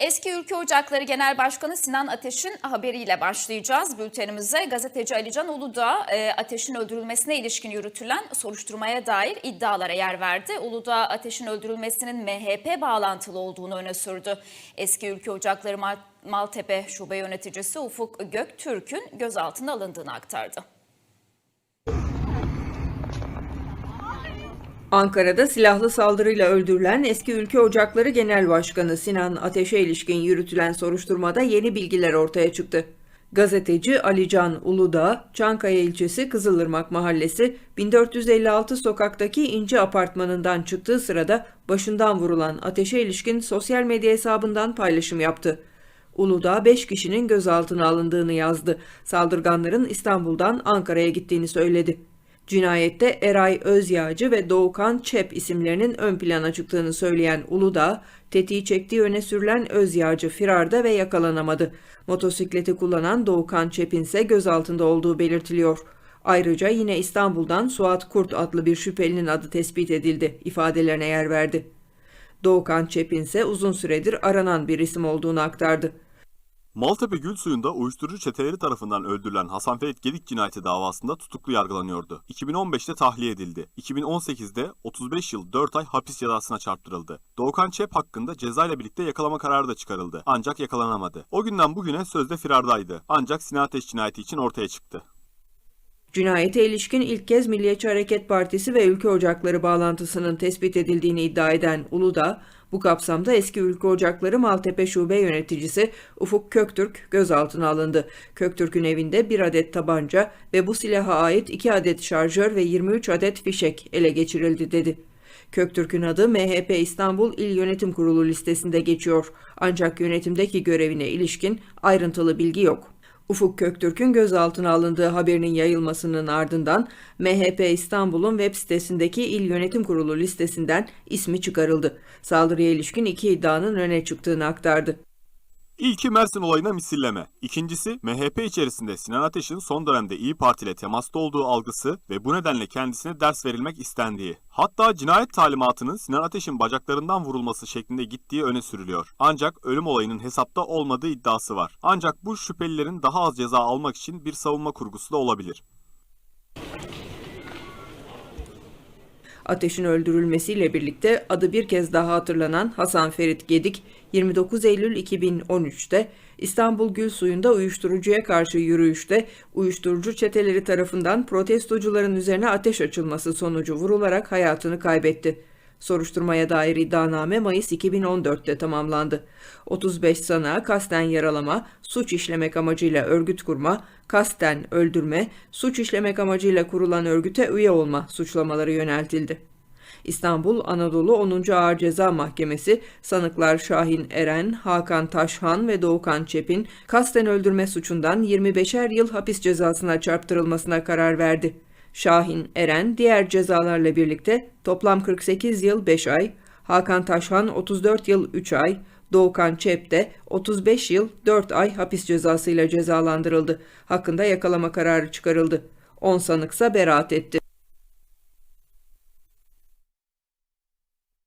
Eski Ülke Ocakları Genel Başkanı Sinan Ateş'in haberiyle başlayacağız. Bültenimize gazeteci Alican Uludağ e, Ateş'in öldürülmesine ilişkin yürütülen soruşturmaya dair iddialara yer verdi. Uludağ Ateş'in öldürülmesinin MHP bağlantılı olduğunu öne sürdü. Eski Ülke Ocakları Mal- Maltepe Şube Yöneticisi Ufuk Göktürk'ün gözaltına alındığını aktardı. Ankara'da silahlı saldırıyla öldürülen eski Ülke Ocakları Genel Başkanı Sinan Ateş'e ilişkin yürütülen soruşturmada yeni bilgiler ortaya çıktı. Gazeteci Alican Uludağ, Çankaya ilçesi Kızılırmak Mahallesi 1456 sokaktaki İnci apartmanından çıktığı sırada başından vurulan Ateş'e ilişkin sosyal medya hesabından paylaşım yaptı. Uludağ 5 kişinin gözaltına alındığını yazdı. Saldırganların İstanbul'dan Ankara'ya gittiğini söyledi. Cinayette Eray Özyağcı ve Doğukan Çep isimlerinin ön plana çıktığını söyleyen Uludağ, tetiği çektiği öne sürülen Özyağcı firarda ve yakalanamadı. Motosikleti kullanan Doğukan Çep'in ise gözaltında olduğu belirtiliyor. Ayrıca yine İstanbul'dan Suat Kurt adlı bir şüphelinin adı tespit edildi, ifadelerine yer verdi. Doğukan Çep'in ise uzun süredir aranan bir isim olduğunu aktardı. Maltepe Gülsuyu'nda uyuşturucu çeteleri tarafından öldürülen Hasan Ferit Gedik cinayeti davasında tutuklu yargılanıyordu. 2015'te tahliye edildi. 2018'de 35 yıl 4 ay hapis cezasına çarptırıldı. Doğukan Çep hakkında cezayla birlikte yakalama kararı da çıkarıldı. Ancak yakalanamadı. O günden bugüne sözde firardaydı. Ancak Sinan cinayeti için ortaya çıktı. Cinayete ilişkin ilk kez Milliyetçi Hareket Partisi ve Ülke Ocakları bağlantısının tespit edildiğini iddia eden Uludağ, bu kapsamda eski Ülke Ocakları Maltepe Şube Yöneticisi Ufuk Köktürk gözaltına alındı. Köktürk'ün evinde bir adet tabanca ve bu silaha ait 2 adet şarjör ve 23 adet fişek ele geçirildi dedi. Köktürk'ün adı MHP İstanbul İl Yönetim Kurulu listesinde geçiyor. Ancak yönetimdeki görevine ilişkin ayrıntılı bilgi yok. Ufuk Köktürk'ün gözaltına alındığı haberinin yayılmasının ardından MHP İstanbul'un web sitesindeki İl Yönetim Kurulu listesinden ismi çıkarıldı. Saldırıya ilişkin iki iddianın öne çıktığını aktardı. İlki Mersin olayına misilleme. İkincisi MHP içerisinde Sinan Ateş'in son dönemde İyi Parti ile temasta olduğu algısı ve bu nedenle kendisine ders verilmek istendiği. Hatta cinayet talimatının Sinan Ateş'in bacaklarından vurulması şeklinde gittiği öne sürülüyor. Ancak ölüm olayının hesapta olmadığı iddiası var. Ancak bu şüphelilerin daha az ceza almak için bir savunma kurgusu da olabilir. Ateş'in öldürülmesiyle birlikte adı bir kez daha hatırlanan Hasan Ferit Gedik 29 Eylül 2013'te İstanbul Gülsuyu'nda uyuşturucuya karşı yürüyüşte uyuşturucu çeteleri tarafından protestocuların üzerine ateş açılması sonucu vurularak hayatını kaybetti. Soruşturmaya dair iddianame Mayıs 2014'te tamamlandı. 35 sanığa kasten yaralama, suç işlemek amacıyla örgüt kurma, kasten öldürme, suç işlemek amacıyla kurulan örgüte üye olma suçlamaları yöneltildi. İstanbul Anadolu 10. Ağır Ceza Mahkemesi sanıklar Şahin Eren, Hakan Taşhan ve Doğukan Çep'in kasten öldürme suçundan 25'er yıl hapis cezasına çarptırılmasına karar verdi. Şahin Eren diğer cezalarla birlikte toplam 48 yıl 5 ay, Hakan Taşhan 34 yıl 3 ay, Doğukan Çep de 35 yıl 4 ay hapis cezasıyla cezalandırıldı. Hakkında yakalama kararı çıkarıldı. 10 sanıksa beraat etti.